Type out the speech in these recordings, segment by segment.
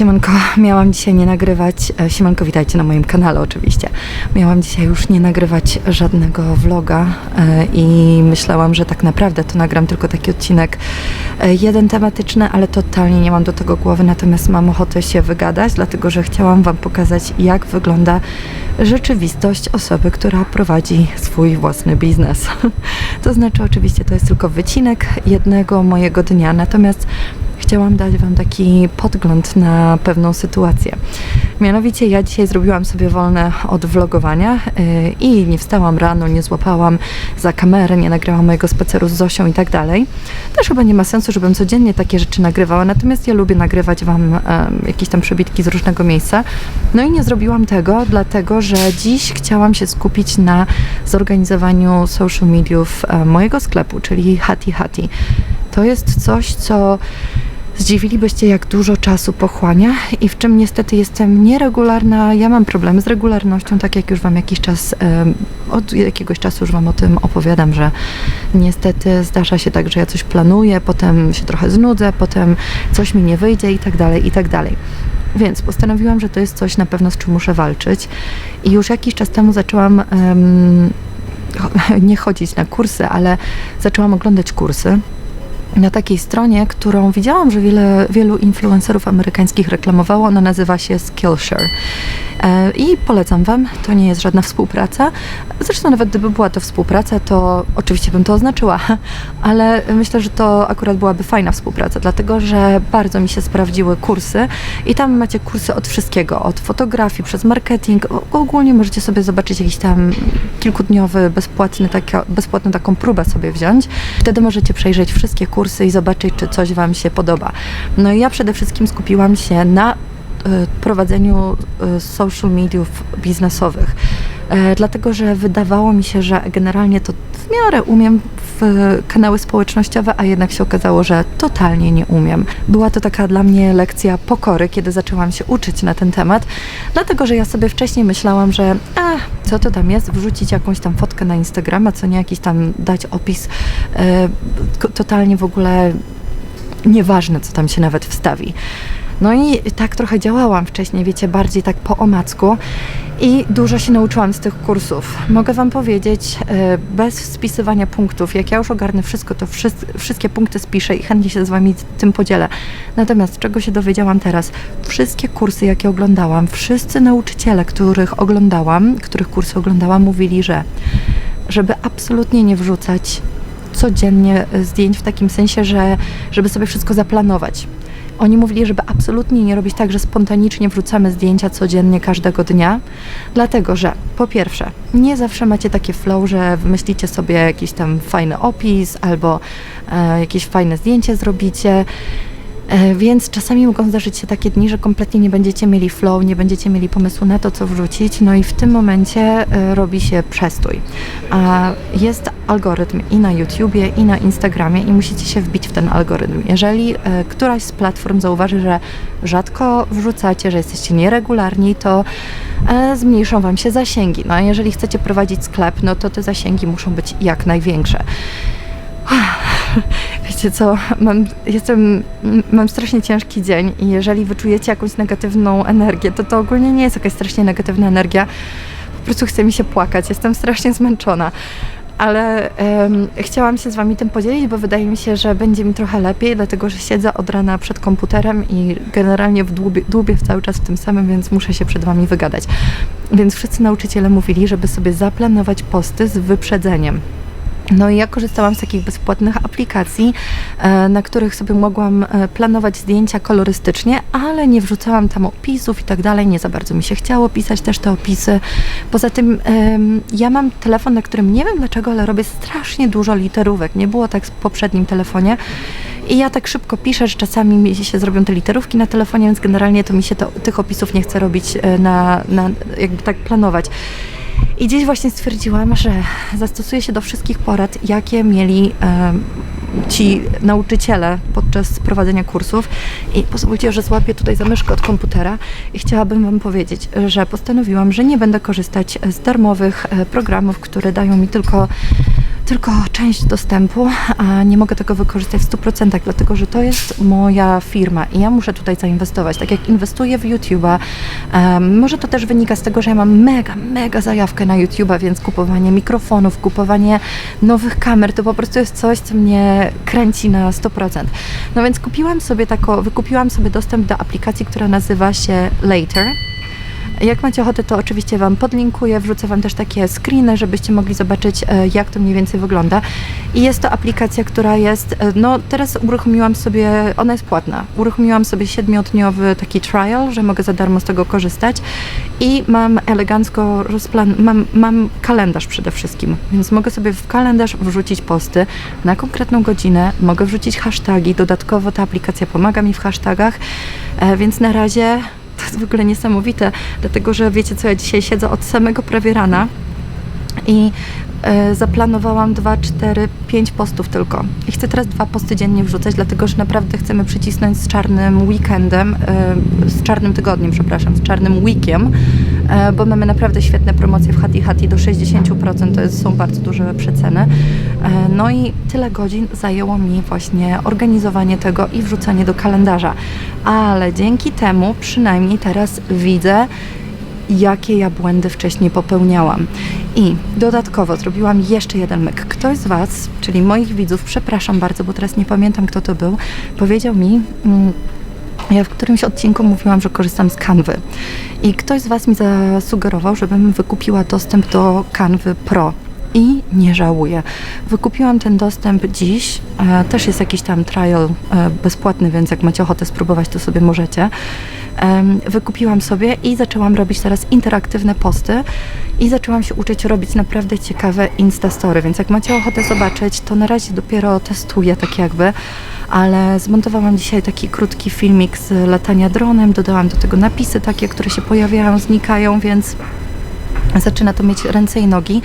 Siemanko, miałam dzisiaj nie nagrywać, e, siemanko witajcie na moim kanale oczywiście. Miałam dzisiaj już nie nagrywać żadnego vloga e, i myślałam, że tak naprawdę to nagram tylko taki odcinek e, jeden tematyczny, ale totalnie nie mam do tego głowy, natomiast mam ochotę się wygadać, dlatego że chciałam Wam pokazać jak wygląda rzeczywistość osoby, która prowadzi swój własny biznes. To znaczy oczywiście to jest tylko wycinek jednego mojego dnia, natomiast chciałam dać Wam taki podgląd na pewną sytuację. Mianowicie ja dzisiaj zrobiłam sobie wolne od vlogowania yy, i nie wstałam rano, nie złapałam za kamerę, nie nagrałam mojego spaceru z Zosią i tak dalej. Też chyba nie ma sensu, żebym codziennie takie rzeczy nagrywała, natomiast ja lubię nagrywać Wam jakieś tam przebitki z różnego miejsca. No i nie zrobiłam tego, dlatego że dziś chciałam się skupić na zorganizowaniu social mediów e, mojego sklepu, czyli Hati Hati. To jest coś, co Zdziwilibyście, jak dużo czasu pochłania i w czym niestety jestem nieregularna. Ja mam problemy z regularnością, tak jak już Wam jakiś czas, od jakiegoś czasu już Wam o tym opowiadam, że niestety zdarza się tak, że ja coś planuję, potem się trochę znudzę, potem coś mi nie wyjdzie i tak dalej, i tak dalej. Więc postanowiłam, że to jest coś na pewno, z czym muszę walczyć. I już jakiś czas temu zaczęłam cho- nie chodzić na kursy, ale zaczęłam oglądać kursy na takiej stronie, którą widziałam, że wiele, wielu influencerów amerykańskich reklamowało. Ona nazywa się Skillshare. E, I polecam Wam, to nie jest żadna współpraca. Zresztą nawet gdyby była to współpraca, to oczywiście bym to oznaczyła, ale myślę, że to akurat byłaby fajna współpraca, dlatego że bardzo mi się sprawdziły kursy i tam macie kursy od wszystkiego, od fotografii przez marketing. Ogólnie możecie sobie zobaczyć jakiś tam kilkudniowy, bezpłatny, taka, bezpłatną taką próbę sobie wziąć. Wtedy możecie przejrzeć wszystkie kursy i zobaczyć, czy coś Wam się podoba. No i ja przede wszystkim skupiłam się na e, prowadzeniu e, social mediów biznesowych. E, Dlatego, że wydawało mi się, że generalnie to w miarę umiem w kanały społecznościowe, a jednak się okazało, że totalnie nie umiem. Była to taka dla mnie lekcja pokory, kiedy zaczęłam się uczyć na ten temat, dlatego, że ja sobie wcześniej myślałam, że a, co to tam jest, wrzucić jakąś tam fotkę na Instagrama, co nie jakiś tam dać opis, e, totalnie w ogóle nieważne, co tam się nawet wstawi. No i tak trochę działałam wcześniej, wiecie, bardziej tak po omacku i dużo się nauczyłam z tych kursów. Mogę Wam powiedzieć, e, bez spisywania punktów, jak ja już ogarnę wszystko, to wszys- wszystkie punkty spiszę i chętnie się z Wami tym podzielę. Natomiast czego się dowiedziałam teraz? Wszystkie kursy, jakie oglądałam, wszyscy nauczyciele, których oglądałam, których kursy oglądałam, mówili, że żeby absolutnie nie wrzucać codziennie e, zdjęć w takim sensie, że żeby sobie wszystko zaplanować. Oni mówili, żeby absolutnie nie robić tak, że spontanicznie wrzucamy zdjęcia codziennie, każdego dnia, dlatego że po pierwsze, nie zawsze macie takie flow, że wymyślicie sobie jakiś tam fajny opis albo e, jakieś fajne zdjęcie zrobicie. E, Więc czasami mogą zdarzyć się takie dni, że kompletnie nie będziecie mieli flow, nie będziecie mieli pomysłu na to, co wrzucić, no i w tym momencie e, robi się przestój. Jest algorytm i na YouTubie, i na Instagramie i musicie się wbić w ten algorytm. Jeżeli e, któraś z platform zauważy, że rzadko wrzucacie, że jesteście nieregularni, to zmniejszą Wam się zasięgi. No a jeżeli chcecie prowadzić sklep, no to te zasięgi muszą być jak największe. Wiecie co, mam, jestem, mam strasznie ciężki dzień i jeżeli wyczujecie jakąś negatywną energię, to to ogólnie nie jest jakaś strasznie negatywna energia. Po prostu chce mi się płakać, jestem strasznie zmęczona. Ale em, chciałam się z Wami tym podzielić, bo wydaje mi się, że będzie mi trochę lepiej, dlatego że siedzę od rana przed komputerem i generalnie w dłubię, dłubię cały czas w tym samym, więc muszę się przed Wami wygadać. Więc wszyscy nauczyciele mówili, żeby sobie zaplanować posty z wyprzedzeniem. No i ja korzystałam z takich bezpłatnych aplikacji, e, na których sobie mogłam e, planować zdjęcia kolorystycznie, ale nie wrzucałam tam opisów i tak dalej. Nie za bardzo mi się chciało pisać też te opisy. Poza tym ja mam telefon, na którym nie wiem dlaczego, ale robię strasznie dużo literówek. Nie było tak w poprzednim telefonie. I ja tak szybko piszę, że czasami mi się zrobią te literówki na telefonie, więc generalnie to mi się to, tych opisów nie chce robić e, na, na jakby tak planować. I dziś właśnie stwierdziłam, że zastosuję się do wszystkich porad, jakie mieli em, ci nauczyciele podczas prowadzenia kursów. I pozwólcie, że złapię tutaj za myszkę od komputera i chciałabym Wam powiedzieć, że postanowiłam, że nie będę korzystać z darmowych e, programów, które dają mi tylko tylko część dostępu, a nie mogę tego wykorzystać w 100%, dlatego że to jest moja firma i ja muszę tutaj zainwestować. Tak jak inwestuję w YouTube'a, em, może to też wynika z tego, że ja mam mega, mega zajawkę na YouTube'a, więc kupowanie mikrofonów, kupowanie nowych kamer to po prostu jest coś, co mnie kręci na 100%. No więc kupiłam sobie taką, wykupiłam sobie dostęp do aplikacji, która nazywa się Later. Jak macie ochotę, to oczywiście Wam podlinkuję, wrzucę Wam też takie screeny, żebyście mogli zobaczyć, e, jak to mniej więcej wygląda. I jest to aplikacja, która jest, e, no teraz uruchomiłam sobie, ona jest płatna, uruchomiłam sobie siedmiodniowy taki trial, że mogę za darmo z tego korzystać. I mam elegancko rozplan, mam, mam kalendarz przede wszystkim, więc mogę sobie w kalendarz wrzucić posty. Na konkretną godzinę, mogę wrzucić hasztagi, dodatkowo ta aplikacja pomaga mi w hashtagach, e, więc na razie jest w ogóle niesamowite, dlatego że wiecie co, ja dzisiaj siedzę od samego prawie rana i zaplanowałam 2, 4, 5 postów tylko. I chcę teraz dwa posty dziennie wrzucać, dlatego że naprawdę chcemy przycisnąć z czarnym weekendem, e, z czarnym tygodniem, przepraszam, z czarnym weekiem, e, bo mamy naprawdę świetne promocje w Hati Hati do 60%, to jest, są bardzo duże przeceny. E, no i tyle godzin zajęło mi właśnie organizowanie tego i wrzucanie do kalendarza. Ale dzięki temu przynajmniej teraz widzę, jakie ja błędy wcześniej popełniałam. I dodatkowo zrobiłam jeszcze jeden myk. Ktoś z Was, czyli moich widzów, przepraszam bardzo, bo teraz nie pamiętam kto to był, powiedział mi. Mm, ja w którymś odcinku mówiłam, że korzystam z Canwy. I ktoś z Was mi zasugerował, żebym wykupiła dostęp do Canwy Pro. I nie żałuję. Wykupiłam ten dostęp dziś. E, też jest jakiś tam trial e, bezpłatny, więc jak macie ochotę spróbować, to sobie możecie. Wykupiłam sobie i zaczęłam robić teraz interaktywne posty i zaczęłam się uczyć robić naprawdę ciekawe instastory, więc jak macie ochotę zobaczyć, to na razie dopiero testuję tak jakby, ale zmontowałam dzisiaj taki krótki filmik z latania dronem, dodałam do tego napisy takie, które się pojawiają, znikają, więc zaczyna to mieć ręce i nogi.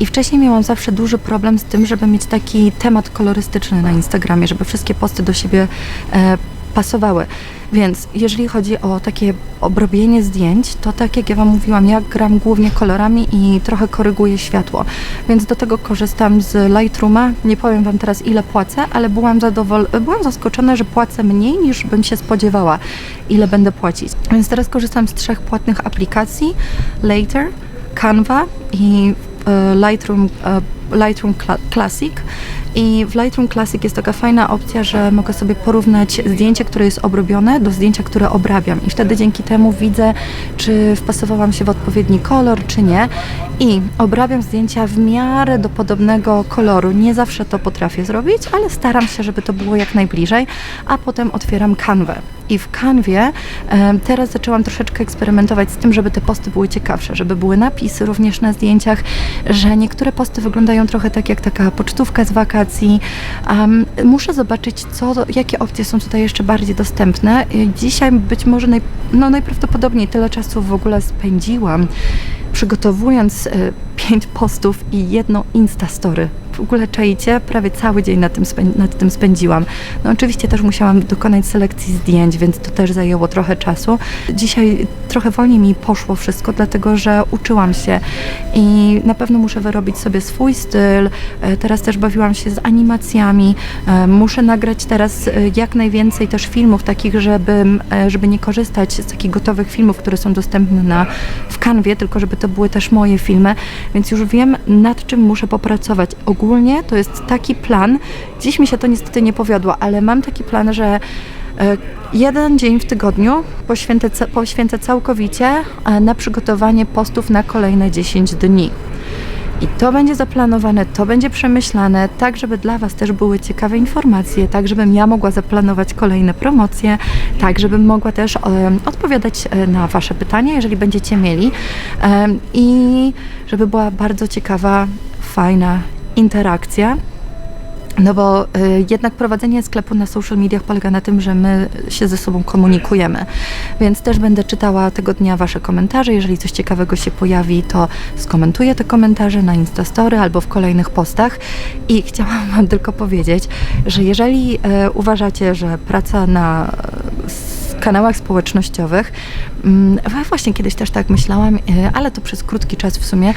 I wcześniej miałam zawsze duży problem z tym, żeby mieć taki temat kolorystyczny na Instagramie, żeby wszystkie posty do siebie e, pasowały. Więc jeżeli chodzi o takie obrobienie zdjęć, to tak jak ja Wam mówiłam, ja gram głównie kolorami i trochę koryguję światło. Więc do tego korzystam z Lightrooma. Nie powiem Wam teraz ile płacę, ale byłam, zadowol- byłam zaskoczona, że płacę mniej niż bym się spodziewała, ile będę płacić. Więc teraz korzystam z trzech płatnych aplikacji. Later, Canva i e, Lightroom, e, Lightroom Cla- Classic. I w Lightroom Classic jest taka fajna opcja, że mogę sobie porównać zdjęcie, które jest obrobione, do zdjęcia, które obrabiam. I wtedy dzięki temu widzę, czy wpasowałam się w odpowiedni kolor, czy nie. I obrabiam zdjęcia w miarę do podobnego koloru. Nie zawsze to potrafię zrobić, ale staram się, żeby to było jak najbliżej. A potem otwieram kanwę. I w kanwie teraz zaczęłam troszeczkę eksperymentować z tym, żeby te posty były ciekawsze, żeby były napisy również na zdjęciach, że niektóre posty wyglądają trochę tak jak taka pocztówka z Em, muszę zobaczyć, co, jakie opcje są tutaj jeszcze bardziej dostępne. I Dzisiaj być może naj, no, najprawdopodobniej tyle czasu w ogóle spędziłam przygotowując e, pięć postów i jedno Instastory. W ogóle czajcie, prawie cały dzień nad tym, nad tym spędziłam. No oczywiście też musiałam dokonać selekcji zdjęć, więc to też zajęło trochę czasu. Dzisiaj trochę wolniej mi poszło wszystko, dlatego że uczyłam się i na pewno muszę wyrobić sobie swój styl. E, Teraz też bawiłam się z animacjami. E, Muszę nagrać teraz e, jak najwięcej też filmów takich, żeby, żeby nie korzystać z takich gotowych filmów, które są dostępne na, w kanwie, tylko żeby to były też moje filmy, więc już wiem nad czym muszę popracować. Ogólnie to jest taki plan. Dziś mi się to niestety nie powiodło, ale mam taki plan, że e, jeden dzień w tygodniu poświęcę, poświęcę całkowicie e, na przygotowanie postów na kolejne 10 dni. I to będzie zaplanowane, to będzie przemyślane, tak żeby dla Was też były ciekawe informacje, tak żebym ja mogła zaplanować kolejne promocje, tak żebym mogła też em, odpowiadać e, na Wasze pytania, jeżeli będziecie mieli. I żeby była bardzo ciekawa, fajna interakcja. No bo y, jednak prowadzenie sklepu na social mediach polega na tym, że my się ze sobą komunikujemy. Więc też będę czytała tego dnia Wasze komentarze. Jeżeli coś ciekawego się pojawi, to skomentuję te komentarze na Instastory albo w kolejnych postach. I chciałam Wam tylko powiedzieć, że jeżeli e, uważacie, że praca na s- kanałach społecznościowych, mm, właśnie kiedyś też tak myślałam, e, ale to przez krótki czas w sumie,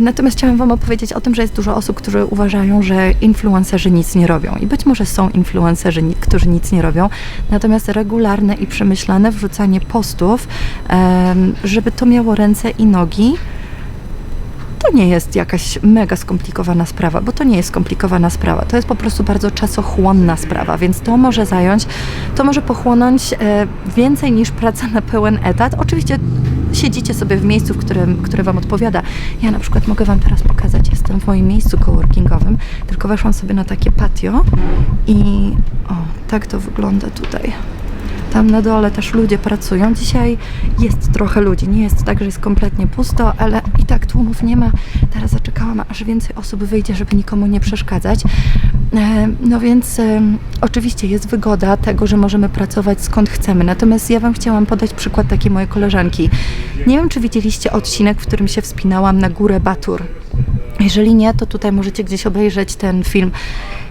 Natomiast chciałam Wam opowiedzieć o tym, że jest dużo osób, którzy uważają, że influencerzy nic nie robią. I być może są influencerzy, którzy nic nie robią, natomiast regularne i przemyślane wrzucanie postów, żeby to miało ręce i nogi, to nie jest jakaś mega skomplikowana sprawa, bo to nie jest skomplikowana sprawa. To jest po prostu bardzo czasochłonna sprawa, więc to może zająć, to może pochłonąć e, więcej niż praca na pełen etat. Oczywiście siedzicie sobie w miejscu, w którym, które Wam odpowiada. Ja na przykład mogę Wam teraz pokazać, jestem w moim miejscu coworkingowym, tylko weszłam sobie na takie patio i o, tak to wygląda tutaj. Tam na dole też ludzie pracują. Dzisiaj jest trochę ludzi. Nie jest tak, że jest kompletnie pusto, ale i tak tłumów nie ma. Teraz zaczekałam, aż więcej osób wyjdzie, żeby nikomu nie przeszkadzać. E, No więc e, oczywiście jest wygoda tego, że możemy pracować skąd chcemy. Natomiast ja Wam chciałam podać przykład takiej mojej koleżanki. Nie wiem, czy widzieliście odcinek, w którym się wspinałam na górę Batur. Jeżeli nie, to tutaj możecie gdzieś obejrzeć ten film.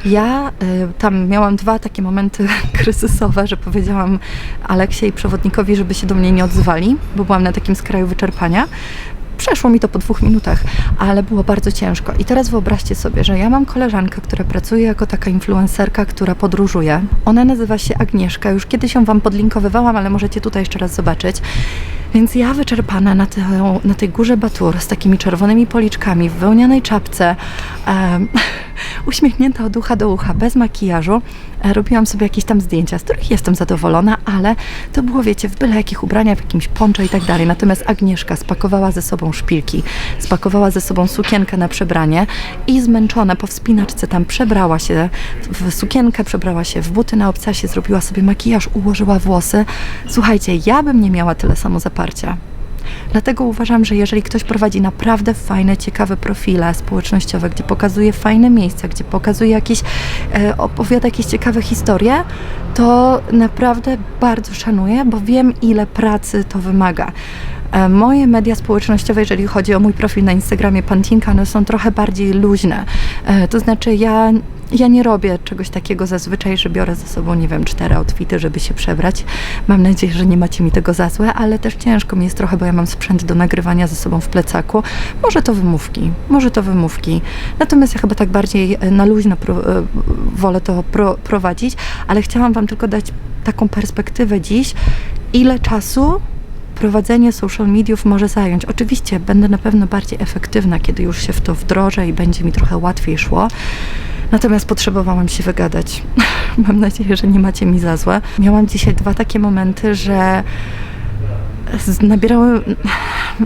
Ja y, tam miałam dwa takie momenty kryzysowe, że powiedziałam Aleksie i przewodnikowi, żeby się do mnie nie odzywali, bo byłam na takim skraju wyczerpania. Przeszło mi to po dwóch minutach, ale było bardzo ciężko. I teraz wyobraźcie sobie, że ja mam koleżankę, która pracuje jako taka influencerka, która podróżuje. Ona nazywa się Agnieszka. Już kiedyś ją Wam podlinkowywałam, ale możecie tutaj jeszcze raz zobaczyć. Więc ja wyczerpana na, te, na tej górze Batur z takimi czerwonymi policzkami, w wełnianej czapce, uśmiechnięta od ucha do ucha, bez makijażu, e, robiłam sobie jakieś tam zdjęcia, z których jestem zadowolona, ale to było, wiecie, w byle jakich ubraniach, w jakimś poncho i tak dalej. Natomiast Agnieszka spakowała ze sobą szpilki, spakowała ze sobą sukienkę na przebranie i zmęczona po wspinaczce tam przebrała się w sukienkę, przebrała się w buty na obcasie, zrobiła sobie makijaż, ułożyła włosy. Słuchajcie, ja bym nie miała tyle samozaparcia. Dlatego uważam, że jeżeli ktoś prowadzi naprawdę fajne, ciekawe profile społecznościowe, gdzie pokazuje fajne miejsca, gdzie pokazuje jakieś, e, opowiada jakieś ciekawe historie, to naprawdę bardzo szanuję, bo wiem, ile pracy to wymaga. E, Moje media społecznościowe, jeżeli chodzi o mój profil na Instagramie Pantinka, one są trochę bardziej luźne. E, To znaczy, ja, ja nie robię czegoś takiego zazwyczaj, że biorę ze sobą, nie wiem, cztery outfity, żeby się przebrać. Mam nadzieję, że nie macie mi tego za złe, ale też ciężko mi jest trochę, bo ja mam sprzęt do nagrywania ze sobą w plecaku. Może to wymówki, może to wymówki. Natomiast ja chyba tak bardziej e, na luźno pro, wolę to pro, prowadzić, ale chciałam Wam tylko dać taką perspektywę dziś, ile czasu prowadzenie social mediów może zająć. Oczywiście będę na pewno bardziej efektywna, kiedy już się w to wdrożę i będzie mi trochę łatwiej szło. Natomiast potrzebowałam się wygadać. Mam nadzieję, że nie macie mi za złe. Miałam dzisiaj dwa takie momenty, że nabierałem,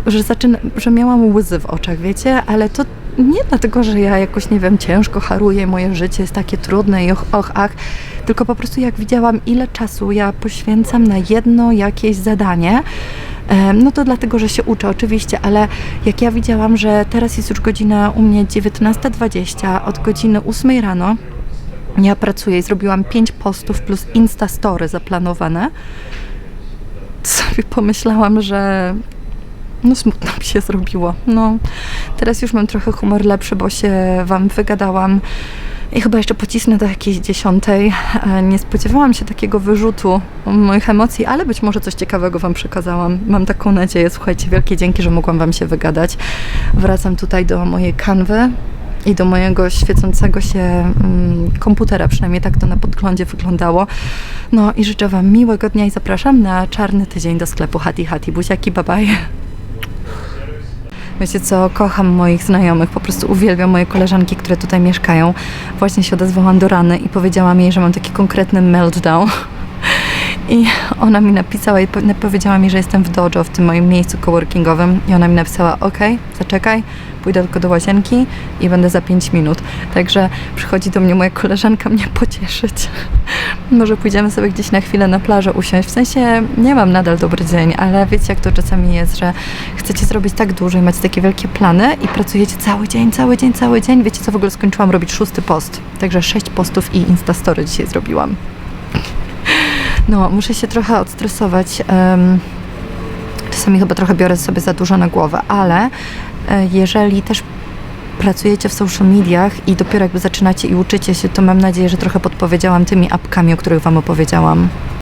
że zaczyna, że miałam łzy w oczach, wiecie, ale to nie dlatego, że ja jakoś, nie wiem, ciężko haruję, moje życie jest takie trudne i och, och, ach, tylko po prostu jak widziałam, ile czasu ja poświęcam na jedno jakieś zadanie, no to dlatego, że się uczę oczywiście, ale jak ja widziałam, że teraz jest już godzina u mnie 19.20, od godziny 8 rano, ja pracuję i zrobiłam 5 postów plus Insta Story zaplanowane, sobie pomyślałam, że no smutno mi się zrobiło. No, teraz już mam trochę humor lepszy, bo się Wam wygadałam i chyba jeszcze pocisnę do jakiejś dziesiątej. E, Nie spodziewałam się takiego wyrzutu moich emocji, ale być może coś ciekawego Wam przekazałam. Mam taką nadzieję. Słuchajcie, wielkie dzięki, że mogłam Wam się wygadać. Wracam tutaj do mojej kanwy i do mojego świecącego się mm, komputera, przynajmniej tak to na podglądzie wyglądało. No i życzę Wam miłego dnia i zapraszam na czarny tydzień do sklepu Hati Hati. Buziaki, bye. Wiecie co, kocham moich znajomych, po prostu uwielbiam moje koleżanki, które tutaj mieszkają. Właśnie się odezwałam do Rany i powiedziałam jej, że mam taki konkretny meltdown. I ona mi napisała i po- powiedziała mi, że jestem w dojo, w tym moim miejscu coworkingowym. I ona mi napisała, ok, zaczekaj, pójdę tylko do łazienki i będę za 5 minut. Także przychodzi do mnie moja koleżanka mnie pocieszyć. Może pójdziemy sobie gdzieś na chwilę na plażę usiąść. W sensie nie mam nadal dobry dzień, ale wiecie jak to czasami jest, że chcecie zrobić tak dużo i macie takie wielkie plany i pracujecie cały dzień, cały dzień, cały dzień. Wiecie co, w ogóle skończyłam robić szósty post. Także sześć postów i Instastory dzisiaj zrobiłam. No, muszę się trochę odstresować. czasami chyba trochę biorę sobie za dużo na głowę, ale e, jeżeli też pracujecie w social mediach i dopiero jakby zaczynacie i uczycie się, to mam nadzieję, że trochę podpowiedziałam tymi apkami, o których Wam opowiedziałam.